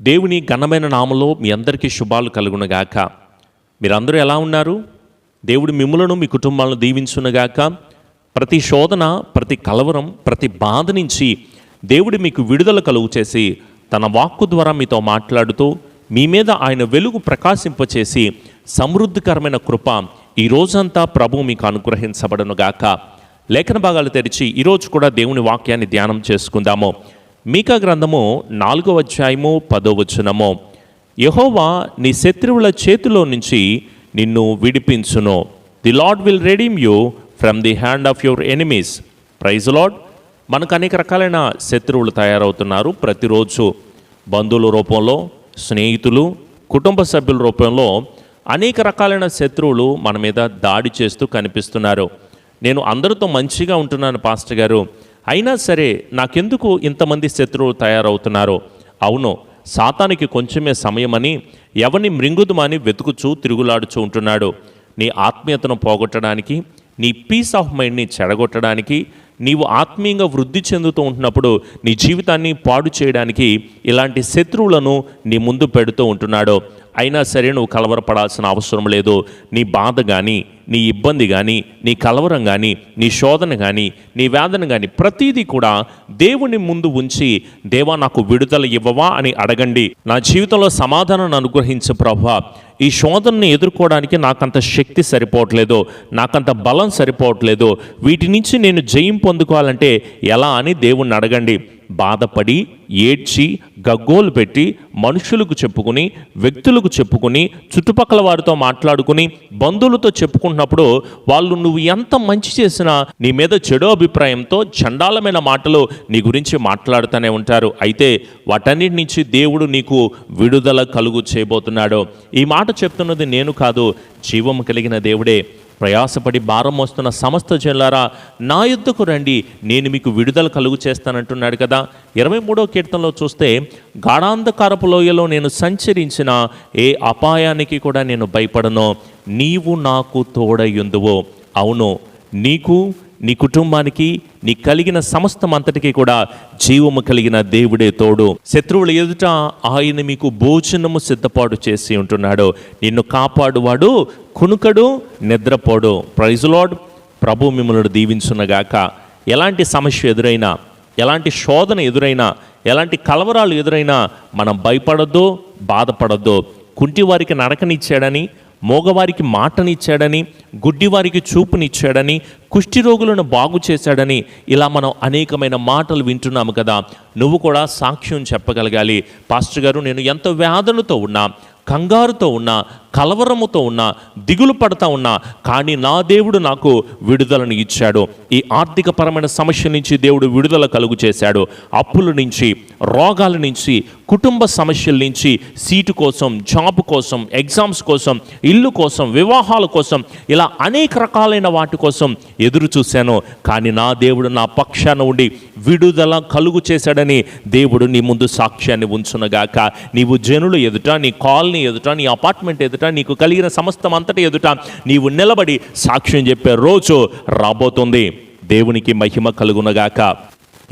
దేవుని ఘనమైన నామలో మీ అందరికీ శుభాలు కలుగునగాక మీరందరూ ఎలా ఉన్నారు? దేవుడు మిమ్ములను మీ కుటుంబాలను దీవించునగాక ప్రతి శోధన ప్రతి కలవరం ప్రతి బాధ నుంచి దేవుడు మీకు విడుదల కలుగు చేసి తన వాక్కు ద్వారా మీతో మాట్లాడుతూ మీ మీద ఆయన వెలుగు ప్రకాశింపచేసి సమృద్ధికరమైన కృప ఈ రోజంతా ప్రభు మీకు అనుగ్రహించబడనుగాక లేఖన భాగాలు తెరిచి ఈరోజు కూడా దేవుని వాక్యాన్ని ధ్యానం చేసుకుందాము. మీకా గ్రంథము నాలుగో అధ్యాయము పదో వచనము. యహోవా నీ శత్రువుల చేతిలో నుంచి నిన్ను విడిపించును. The Lord will redeem you from the hand of your enemies praise Lord మనకు అనేక రకాలైన శత్రువులు తయారవుతున్నారు ప్రతిరోజు. బంధువుల రూపంలో స్నేహితులు కుటుంబ సభ్యుల రూపంలో అనేక రకాలైన శత్రువులు మన మీద దాడి చేస్తూ కనిపిస్తున్నారు. నేను అందరితో మంచిగా ఉంటున్నాను పాస్టర్ గారు. అయినా సరే నాకెందుకు ఇంతమంది శత్రువులు తయారవుతున్నారో? అవును సాతానికి కొంచెమే సమయమని ఎవరిని మృంగుదుమాని వెతుకుచూ తిరుగులాడుచూ ఉంటున్నాడు. నీ ఆత్మీయతను పోగొట్టడానికి నీ పీస్ ఆఫ్ మైండ్ని చెడగొట్టడానికి నీవు ఆత్మీయంగా వృద్ధి చెందుతూ ఉంటున్నప్పుడు నీ జీవితాన్ని పాడు చేయడానికి ఇలాంటి శత్రువులను నీ ముందు పెడుతూ ఉంటున్నాడు. అయినా సరే నువ్వు కలవరపడాల్సిన అవసరం లేదు. నీ బాధ కానీ నీ ఇబ్బంది కానీ నీ కలవరం కానీ నీ శోధన కానీ నీ వేదన కానీ ప్రతీది కూడా దేవుని ముందు ఉంచి దేవా నాకు విడుదల ఇవ్వవా అని అడగండి. నా జీవితంలో సమాధానాన్ని అనుగ్రహించు ప్రభా. ఈ శోధనని ఎదుర్కోవడానికి నాకంత శక్తి సరిపోవట్లేదు నాకంత బలం సరిపోవట్లేదు. వీటి నుంచి నేను జయం పొందుకోవాలంటే ఎలా అని దేవుణ్ణి అడగండి. బాధపడి ఏడ్చి గగ్గోలు పెట్టి మనుషులకు చెప్పుకుని వ్యక్తులకు చెప్పుకుని చుట్టుపక్కల వారితో మాట్లాడుకుని బంధువులతో చెప్పుకుంటున్నప్పుడు వాళ్ళు నువ్వు ఎంత మంచి చేసినా నీ మీద చెడు అభిప్రాయంతో చండాలమైన మాటలు నీ గురించి మాట్లాడుతూనే ఉంటారు. అయితే వాటన్నిటి నుంచి దేవుడు నీకు విడుదల కలుగు చేయబోతున్నాడు. ఈ మాట చెప్తున్నది నేను కాదు జీవం కలిగిన దేవుడే. ప్రయాసపడి భారం మోస్తున్న సమస్త జనులారా నా యుద్ధకు రండి నేను మీకు విడుదల కలుగు చేస్తానంటున్నాడు కదా. ఇరవై మూడో కీర్తనలో చూస్తే గాఢాంధకారపు లోయలో నేను సంచరించిన ఏ అపాయానికి కూడా నేను భయపడను. నీవు నాకు తోడయ్యుందువు అవును నీకు నీ కుటుంబానికి నీ కలిగిన సమస్తం అంతటికి కూడా జీవము కలిగిన దేవుడే తోడు. శత్రువుల ఎదుట ఆయన మీకు భోజనము సిద్ధపాటు చేసి ఉంటున్నాడు. నిన్ను కాపాడువాడు కునుకడు నిద్రపోడు. ప్రైజులాడ్ ప్రభు మిమ్మల్ని దీవించునగాక. ఎలాంటి సమస్య ఎదురైనా ఎలాంటి శోధన ఎదురైనా ఎలాంటి కలవరాలు ఎదురైనా మనం భయపడద్దు బాధపడద్దు. కుంటి వారికి నడకనిచ్చాడని మోగవారికి మాటనిచ్చాడని గుడ్డివారికి చూపునిచ్చాడని కుష్టి రోగులను బాగు చేశాడని ఇలా మనం అనేకమైన మాటలు వింటున్నాము కదా. నువ్వు కూడా సాక్ష్యం చెప్పగలగాలి. పాస్టర్ గారు నేను ఎంత వేదనతో ఉన్నా కంగారుతో ఉన్నా కలవరముతో ఉన్నా దిగులు పడతా ఉన్నా కానీ నా దేవుడు నాకు విడుదలను ఇచ్చాడు. ఈ ఆర్థికపరమైన సమస్య నుంచి దేవుడు విడుదల కలుగు చేశాడు. అప్పుల నుంచి రోగాల నుంచి కుటుంబ సమస్యల నుంచి సీటు కోసం జాబ్ కోసం ఎగ్జామ్స్ కోసం ఇల్లు కోసం వివాహాల కోసం ఇలా అనేక రకాలైన వాటి కోసం ఎదురు చూశాను. కానీ నా దేవుడు నా పక్షాన ఉండి విడుదల కలుగు చేశాడని దేవుడు నీ ముందు సాక్ష్యాన్ని ఉంచునగాక. నీవు జనులు ఎదుట నీ కాలనీ ఎదుట నీ అపార్ట్మెంట్ ఎదుట నీకు కలిగిన సమస్తం అంతటి ఎదుట నీవు నిలబడి సాక్ష్యం చెప్పే రోజు రాబోతుంది. దేవునికి మహిమ కలుగునగాక.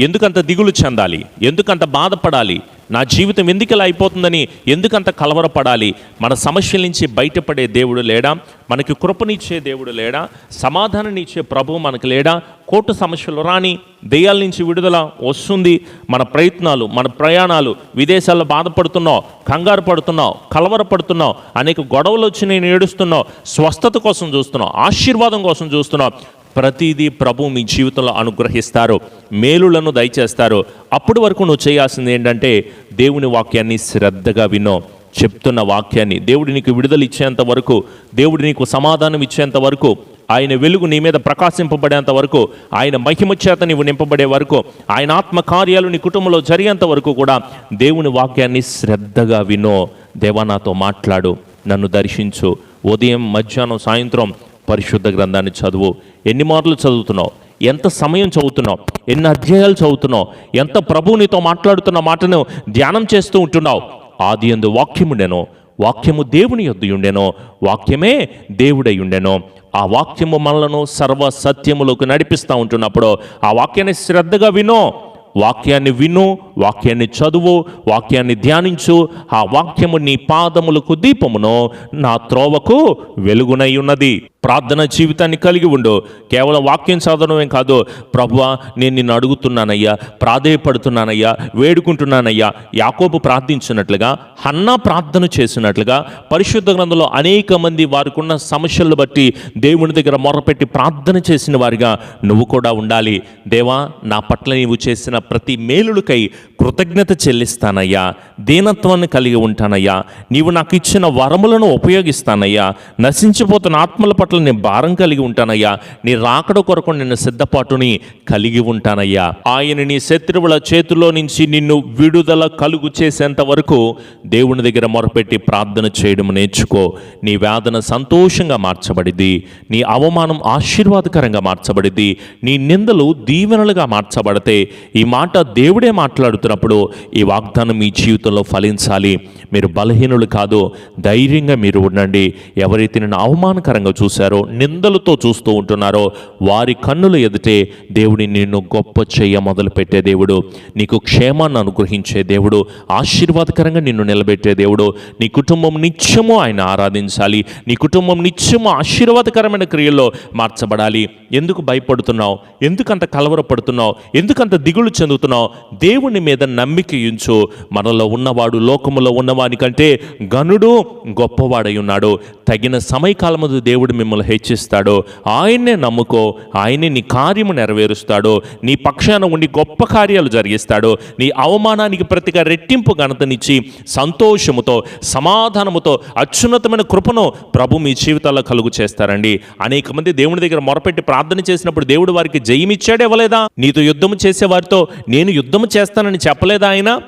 ఎందుకంత దిగులు చెందాలి? ఎందుకంత బాధపడాలి? నా జీవితం ఎందుకు ఇలా అయిపోతుందని ఎందుకంత కలవరపడాలి? మన సమస్యల నుంచి బయటపడే దేవుడు లేడా? మనకి కృపనిచ్చే దేవుడు లేడా? సమాధానాన్నిచ్చే ప్రభువు మనకు లేడా? కోర్టు సమస్యలు రాని దెయ్యాల నుంచి విడుదల వస్తుంది. మన ప్రయత్నాలు మన ప్రయాణాలు విదేశాల్లో బాధపడుతున్నావు కంగారు పడుతున్నావు కలవరపడుతున్నావు అనేక గొడవలు వచ్చి నేను ఏడుస్తున్నావు స్వస్థత కోసం చూస్తున్నావు ఆశీర్వాదం కోసం చూస్తున్నావు. ప్రతిదీ ప్రభు మీ జీవితంలో అనుగ్రహిస్తారు మేలులను దయచేస్తారు. అప్పటి వరకు నువ్వు చేయాల్సింది ఏంటంటే దేవుని వాక్యాన్ని శ్రద్ధగా వినో. చెప్తున్న వాక్యాన్ని దేవుడు నీకు విడుదల ఇచ్చేంత వరకు దేవుడు నీకు సమాధానం ఇచ్చేంత వరకు ఆయన వెలుగు నీ మీద ప్రకాశింపబడేంత వరకు ఆయన మహిమ చేత నీవు నింపబడే వరకు ఆయన ఆత్మ కార్యాలు నీ కుటుంబంలో జరిగేంత వరకు కూడా దేవుని వాక్యాన్ని శ్రద్ధగా వినో. దేవా నాతో మాట్లాడు నన్ను దర్శించు. ఉదయం మధ్యాహ్నం సాయంత్రం పరిశుద్ధ గ్రంథాన్ని చదువు. ఎన్ని మార్లు చదువుతున్నావు? ఎంత సమయం చదువుతున్నావు? ఎన్ని అధ్యాయాలు చదువుతున్నావు? ఎంత ప్రభువునితో మాట్లాడుతున్న మాటను ధ్యానం చేస్తూ ఉంటున్నావు? ఆది ఎందు వాక్యముండెనో వాక్యము దేవుని యొద్ద వాక్యమే దేవుడై ఉండెను. ఆ వాక్యము మనలను సర్వ సత్యములోకి నడిపిస్తూ ఉంటున్నప్పుడు ఆ వాక్యాన్ని శ్రద్ధగా వినో. వాక్యాన్ని విను వాక్యాన్ని చదువు వాక్యాన్ని ధ్యానించు. ఆ వాక్యము నీ పాదములకు దీపమును నా త్రోవకు వెలుగునై ఉన్నది. ప్రార్థన జీవితాన్ని కలిగి ఉండు. కేవలం వాక్యం చదవడమే కాదు ప్రభువా నేను నిన్ను అడుగుతున్నానయ్యా ప్రాధేయపడుతున్నానయ్యా వేడుకుంటున్నానయ్యా యాకోబు ప్రార్థించినట్లుగా హన్నా ప్రార్థన చేసినట్లుగా పరిశుద్ధ గ్రంథంలో అనేక మంది వారికి ఉన్న సమస్యలను బట్టి దేవుని దగ్గర మొరపెట్టి ప్రార్థన చేసిన వారిగా నువ్వు కూడా ఉండాలి. దేవా నా పట్ల నీవు చేసిన ప్రతి మేలులకై కృతజ్ఞత చెల్లిస్తానయ్యా దీనత్వాన్ని కలిగి ఉంటానయ్యా. నీవు నాకు ఇచ్చిన వరములను ఉపయోగిస్తానయ్యా. నశించిపోతున్న ఆత్మల పట్ల నేను భారం కలిగి ఉంటానయ్యా. నీ రాకడ కొరకు నిన్న సిద్ధపాటుని కలిగి ఉంటానయ్యా. ఆయన నీ శత్రువుల చేతిలో నుంచి నిన్ను విడుదల కలుగు చేసేంత వరకు దేవుని దగ్గర మొరపెట్టి ప్రార్థన చేయడం నేర్చుకో. నీ వేదన సంతోషంగా మార్చబడిది నీ అవమానం ఆశీర్వాదకరంగా మార్చబడింది నీ నిందలు దీవెనలుగా మార్చబడితే ఈ మాట దేవుడే మాట్లాడుతున్నప్పుడు ఈ వాగ్దానం మీ జీవితంలో ఫలించాలి. మీరు బలహీనులు కాదు ధైర్యంగా మీరు ఉండండి. ఎవరైతే నేను అవమానకరంగా చూశారో నిందలతో చూస్తూ ఉంటున్నారో వారి కన్నుల ఎదుటే దేవుడి నిన్ను గొప్ప చెయ్య మొదలుపెట్టే దేవుడు. నీకు క్షేమాన్ని అనుగ్రహించే దేవుడు. ఆశీర్వాదకరంగా నిన్ను నిలబెట్టే దేవుడు. నీ కుటుంబం నిత్యము ఆయన ఆరాధించాలి. నీ కుటుంబం నిత్యము ఆశీర్వాదకరమైన క్రియల్లో మార్చబడాలి. ఎందుకు భయపడుతున్నావు? ఎందుకంత కలవరపడుతున్నావు? ఎందుకంత దిగులు చెందుతున్నావు. దేవుని మీద నమ్మిక ఉంచు. మనలో ఉన్నవాడు లోకములో ఉన్నవాని కంటే గనుడు గొప్పవాడై ఉన్నాడు. తగిన సమయకాలము దేవుడు మిమ్మల్ని హెచ్చిస్తాడు. ఆయన్నే నమ్ముకో. ఆయనే నీ కార్యము నెరవేరుస్తాడు. నీ పక్షాన ఉండి గొప్ప కార్యాలు జరిగిస్తాడు. నీ అవమానానికి ప్రతిగా రెట్టింపు ఘనతనిచ్చి సంతోషముతో సమాధానముతో అత్యున్నతమైన కృపను ప్రభు మీ జీవితాల్లో కలుగు చేస్తారండి. అనేక మంది దేవుని దగ్గర మొరపెట్టి ప్రార్థన చేసినప్పుడు దేవుడు వారికి జయమిచ్చాడు ఇవ్వలేదా నీతో యుద్ధము చేసే వారితో నేను యుద్ధం చేస్తానని చెప్పలేదా ఆయన?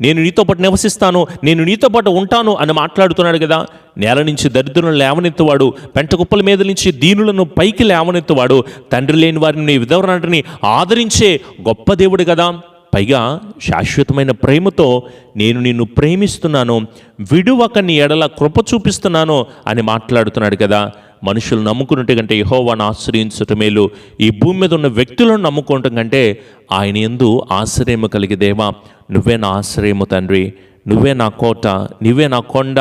నేను నీతో పాటు నివసిస్తాను నేను నీతో పాటు ఉంటాను అని మాట్లాడుతున్నాడు కదా. నేల నుంచి దరిద్రులను లేవనెత్తువాడు పెంట కుప్పల మీద నుంచి దీనులను పైకి లేవనెత్తువాడు. తండ్రి లేని వారిని విధవరాటిని ఆదరించే గొప్ప దేవుడు కదా. పైగా శాశ్వతమైన ప్రేమతో నేను నిన్ను ప్రేమిస్తున్నాను విడువకని ఎడల కృప చూపిస్తున్నాను అని మాట్లాడుతున్నాడు కదా. మనుషులు నమ్ముకున్నట్టు కంటే యహోవాను ఆశ్రయించటం మేలు. ఈ భూమి మీద ఉన్న వ్యక్తులను నమ్ముకోవటం కంటే ఆయన ఎందు ఆశ్రయము కలిగి దేవా. నువ్వే నా ఆశ్రయము తండ్రి. నువ్వే నా కోట నువ్వే నా కొండ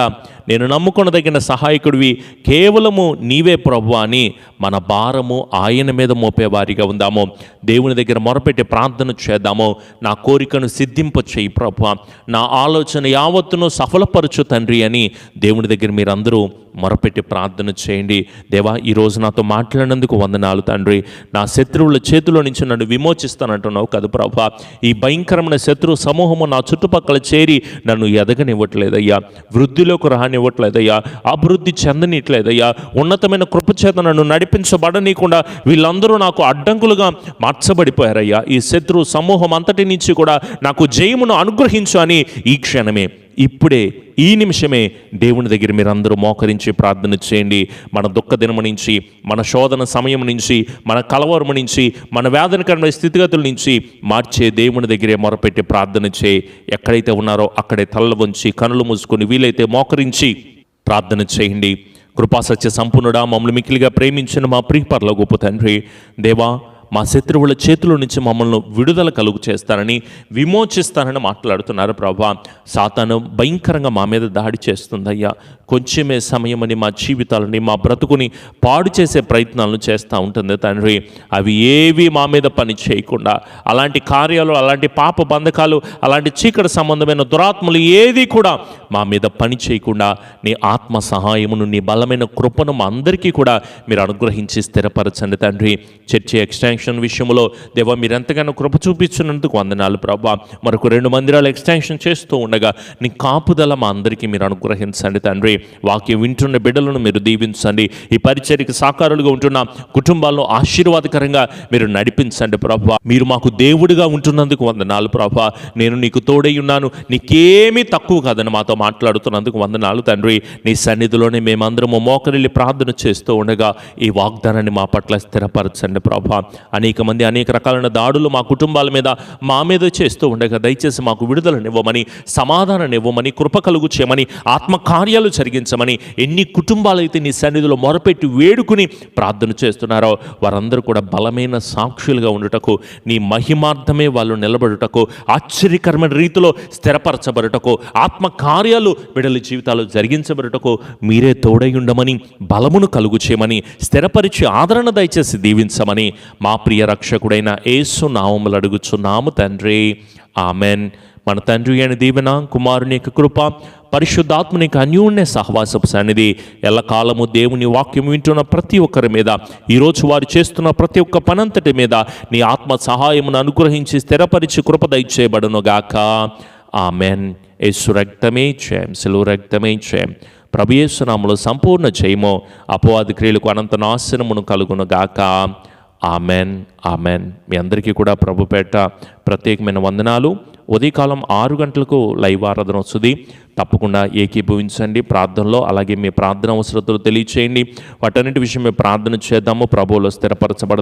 నేను నమ్ముకొనదగిన సహాయకుడివి కేవలము నీవే ప్రభు అని మన భారము ఆయన మీద మోపేవారిగా ఉందాము. దేవుని దగ్గర మొరపెట్టి ప్రార్థన చేద్దాము. నా కోరికను సిద్ధింప చేయి ప్రభు. నా ఆలోచన యావత్తును సఫలపరచు తండ్రి అని దేవుని దగ్గర మీరందరూ మొరపెట్టి ప్రార్థన చేయండి. దేవా ఈరోజు నాతో మాట్లాడినందుకు వందనాలు తండ్రి. నా శత్రువుల చేతిలో నుంచి నన్ను విమోచిస్తానంటున్నావు కదా ప్రభా. ఈ భయంకరమైన శత్రు సమూహము నా చుట్టుపక్కల చేరి నన్ను ఎదగనివ్వట్లేదయ్యా. వృద్ధిలోకి రానివ్వట్లేదయ్యా. అభివృద్ధి చెందనిట్లేదయ్యా. ఉన్నతమైన కృపచేత నన్ను నడిపించబడనీయకుండా వీళ్ళందరూ నాకు అడ్డంకులుగా మార్చబడిపోయారయ్యా. ఈ శత్రు సమూహం అంతటి నుంచి కూడా నాకు జయమును అనుగ్రహించు అని ఈ క్షణమే ఇప్పుడే ఈ నిమిషమే దేవుని దగ్గర మీరు అందరూ మోకరించి ప్రార్థన చేయండి. మన దుఃఖ దినము నుంచి మన శోధన సమయం నుంచి మన కలవరము నుంచి మన వేదనకరమైన స్థితిగతుల నుంచి మార్చే దేవుని దగ్గరే మొరపెట్టి ప్రార్థన చేయి ఎక్కడైతే ఉన్నారో అక్కడే తల్ల వంచి కనులు మూసుకొని వీలైతే మోకరించి ప్రార్థన చేయండి. కృపాసత్య సంపూర్ణుడా మమ్మల్ని మిక్కిలిగా ప్రేమించిన మా ప్రియపర్ల గొప్ప తండ్రి దేవా మా శత్రువుల చేతుల నుంచి మమ్మల్ని విడుదల కలుగు చేస్తారని విమోచిస్తానని మాట్లాడుతున్నారు ప్రభా. సాతాను భయంకరంగా మా మీద దాడి చేస్తుందయ్యా. కొంచెమే సమయమని మా జీవితాలని మా బ్రతుకుని పాడు చేసే ప్రయత్నాలను చేస్తూ ఉంటుంది తండ్రి. అవి ఏవి మా మీద పని చేయకుండా అలాంటి కార్యాలు అలాంటి పాప బంధకాలు అలాంటి చీకటి సంబంధమైన దురాత్మలు ఏది కూడా మా మీద పని చేయకుండా నీ ఆత్మ సహాయమును నీ బలమైన కృపను మా అందరికీ కూడా మీరు అనుగ్రహించి స్థిరపరచండి తండ్రి. చర్చి ఎక్స్టెన్షన్ విషయంలో దేవ మీరు ఎంతగానో కృప చూపించినందుకు వందనాలు ప్రభా. మరొక రెండు మందిరాలు ఎక్స్టెన్షన్ చేస్తూ ఉండగా నీ కాపుదల మా అందరికీ మీరు అనుగ్రహించండి తండ్రి. వాక్యం వింటున్న బిడ్డలను మీరు దీవించండి. ఈ పరిచర్యకి సాకారులుగా ఉంటున్న కుటుంబాలను ఆశీర్వాదకరంగా మీరు నడిపించండి ప్రభా. మీరు మాకు దేవుడిగా ఉంటున్నందుకు వందనాలు ప్రభా. నేను నీకు తోడై ఉన్నాను. నీకేమీ తక్కువ కాదని మాతో మాట్లాడుతున్నందుకు వందనాలు తండ్రి. నీ సన్నిధిలోనే మేమందరము మోకరిల్లి ప్రార్థన చేస్తూ ఉండగా ఈ వాగ్దానాన్ని మా పట్ల స్థిరపరచండి ప్రభా. అనేక మంది అనేక రకాలైన దాడులు మా కుటుంబాల మీద మా మీద చేస్తూ ఉండగా దయచేసి మాకు విడుదలనివ్వమని సమాధానాన్నివ్వమని కృప కలుగు చేయమని ఆత్మకార్యాలు జరిగించమని ఎన్ని కుటుంబాలైతే నీ సన్నిధిలో మొరపెట్టి వేడుకుని ప్రార్థన చేస్తున్నారో వారందరూ కూడా బలమైన సాక్షులుగా ఉండుటకు నీ మహిమార్థమే వాళ్ళు నిలబడుటకు ఆశ్చర్యకరమైన రీతిలో స్థిరపరచబడుటకు ఆత్మకార్యాలు బిడల జీవితాలు జరిగించబడుటకు మీరే తోడై ఉండమని బలమును కలుగు చేయమని స్థిరపరిచి ఆదరణ దయచేసి దీవించమని మా ప్రియ రక్షకుడైన ఏసు నామములు అడుగుచున్నాము తండ్రి. ఆమెన్. మన తండ్రి అయిన దీవెన కుమారుని యొక్క కృప పరిశుద్ధాత్మని యొక్క అన్యోన్య సహవాసపు సన్నిధి ఎల్లకాలము దేవుని వాక్యం వింటున్న ప్రతి ఒక్కరి మీద ఈరోజు వారు చేస్తున్న ప్రతి ఒక్క పనంతటి మీద నీ ఆత్మ సహాయమును అనుగ్రహించి స్థిరపరిచి కృప దయచేయబడునుగాక ఆమెన్. యేసు రక్తమే చేయం సెలువు రక్తమే చేయం. ప్రభు సంపూర్ణ జయము అపవాది క్రియలకు అనంత నాశనమును కలుగునుగాక గాక. Amen amen. మీ అందరికీ కూడా ప్రభుపేట ప్రత్యేకమైన వందనాలు. ఉదయకాలం ఆరు గంటలకు లైవ్ ఆరాధన వస్తుంది. తప్పకుండా ఏకీభవించండి ప్రార్థనలో అలాగే మీ ప్రార్థన అవసరతలు తెలియచేయండి. వాటన్నిటి విషయం మేము ప్రార్థన చేద్దాము. ప్రభువులో స్థిరపరచబడ